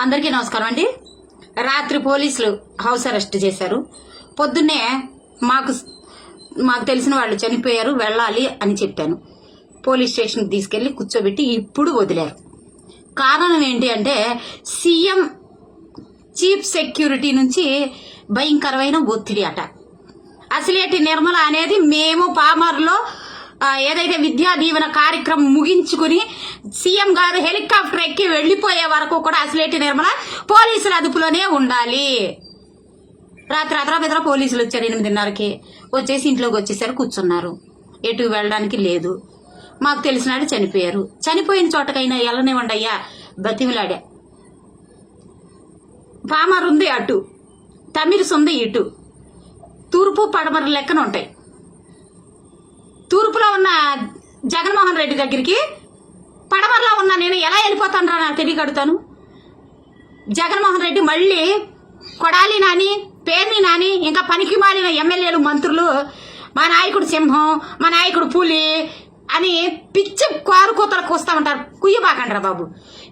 అందరికీ నమస్కారం అండి. రాత్రి పోలీసులు హౌస్ అరెస్ట్ చేశారు. పొద్దున్నే మాకు మాకు తెలిసిన వాళ్ళు చనిపోయారు వెళ్ళాలి అని చెప్పాను. పోలీస్ స్టేషన్కి తీసుకెళ్ళి కూర్చోబెట్టి ఇప్పుడు వదిలారు. కారణం ఏంటి అంటే సీఎం చీఫ్ సెక్యూరిటీ నుంచి భయంకరమైన ఒత్తిడి అట. అసలేటి నిర్మల అనేది మేము పామర్లో ఏదైతే విద్యా దీవెన కార్యక్రమం ముగించుకుని సీఎం గారు హెలికాప్టర్ ఎక్కి వెళ్ళిపోయే వరకు కూడా అసలేటి నిర్మల పోలీసుల అదుపులోనే ఉండాలి. రాత్రి అతరాబెదర పోలీసులు వచ్చారు ఎనిమిదిన్నరకి. వచ్చేసి ఇంట్లోకి వచ్చేసారు కూర్చున్నారు. ఎటు వెళ్ళడానికి లేదు. మాకు తెలిసినాడు చనిపోయారు. చనిపోయిన చోటకైనా వెళ్ళనివ్వండి అయ్యా బతిమిలాడా పామర్ ఉంది అటు తమిరిస్ ఉంది ఇటు. తూర్పు పడమర లెక్కన ఉంటాయి. తూర్పులో ఉన్న జగన్మోహన్ రెడ్డి దగ్గరికి పడమరలో ఉన్న నేను ఎలా వెళ్ళిపోతాను రా నాకు తెలియగడుతాను జగన్మోహన్ రెడ్డి మళ్ళీ కొడాలి నాని పేర్ని నాని ఇంకా పనికి మారిన ఎమ్మెల్యేలు మంత్రులు మా నాయకుడు సింహం మా నాయకుడు పులి అని పిచ్చి కారు కూతలకు వస్తా ఉంటారు. కుయ్యబాకండ్రా బాబు.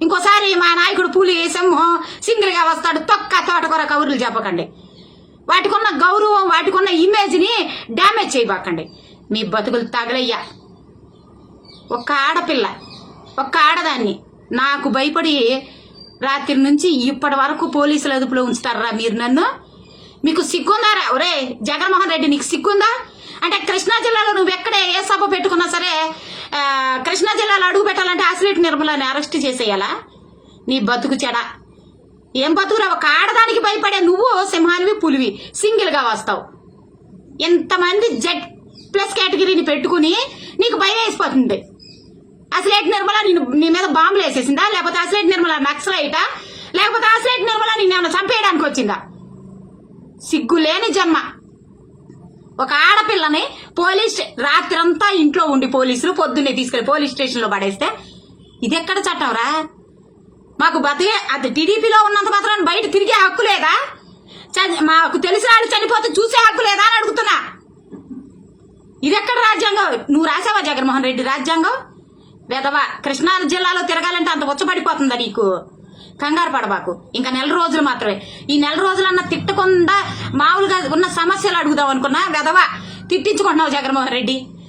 ఇంకోసారి మా నాయకుడు పులి సింహం సింగిల్గా వస్తాడు తొక్క తోటకూర కబుర్లు చెప్పకండి. వాటికున్న గౌరవం వాటికున్న ఇమేజ్ని డ్యామేజ్ చేయబాకండి. మీ బతుకులు తగలయ్యా. ఒక ఆడపిల్ల ఒక్క ఆడదాన్ని. నాకు భయపడి రాత్రి నుంచి ఇప్పటి వరకు పోలీసుల అదుపులో ఉంచుతారా మీరు నన్ను? మీకు సిగ్గుందారా? ఒరే జగన్మోహన్ రెడ్డి నీకు సిగ్గుందా? అంటే కృష్ణా జిల్లాలో నువ్వు ఎక్కడే ఏ సభ పెట్టుకున్నా సరే కృష్ణా జిల్లాలో అడుగు పెట్టాలంటే అసిలేట్ నిర్మలాన్ని అరెస్ట్ చేసేయాలా? నీ బతుకు చెడ. ఏం బతుకురా? ఒక ఆడదానికి భయపడే నువ్వు సింహానివి పులివి సింగిల్గా వస్తావు. ఎంతమంది జడ్ ప్లస్ కేటగిరీని పెట్టుకుని నీకు భయం వేసిపోతుంది. అసలేట్ నిర్మల నేను నీ మీద బాంబులు వేసేసిందా? లేకపోతే అసలేట్ నిర్మల నక్సలైటా? లేకపోతే అసలేట్ నిర్మల నేను ఏమైనా చంపేయడానికి వచ్చిందా? సిగ్గు లేని జన్మ. ఒక ఆడపిల్లని పోలీస్ స్టే- రాత్రంతా ఇంట్లో ఉండి పోలీసులు పొద్దున్నే తీసుకెళ్ళి పోలీస్ స్టేషన్లో పడేస్తే ఇది ఎక్కడ చట్టంరా మాకు బతికే అది టీడీపీలో ఉన్నంత మాత్రం బయట తిరిగే హక్కు లేదా? మాకు తెలిసిన వాళ్ళు చనిపోతే చూసే హక్కు లేదా అని అడుగుతున్నా. ఇది ఎక్కడ రాజ్యాంగం? నువ్వు రాసావా జగన్మోహన్ రెడ్డి రాజ్యాంగం? వెదవా కృష్ణా జిల్లాలో తిరగాలంటే అంత ఉచ్చపడిపోతుందా నీకు? కంగారు పడబాకు. ఇంకా నెల రోజులు మాత్రమే. ఈ నెల రోజులన్నా తిట్టకుండా మామూలుగా ఉన్న సమస్యలు అడుగుదాం అనుకున్నా వెదవా తిట్టించుకుంటున్నావు జగన్మోహన్ రెడ్డి.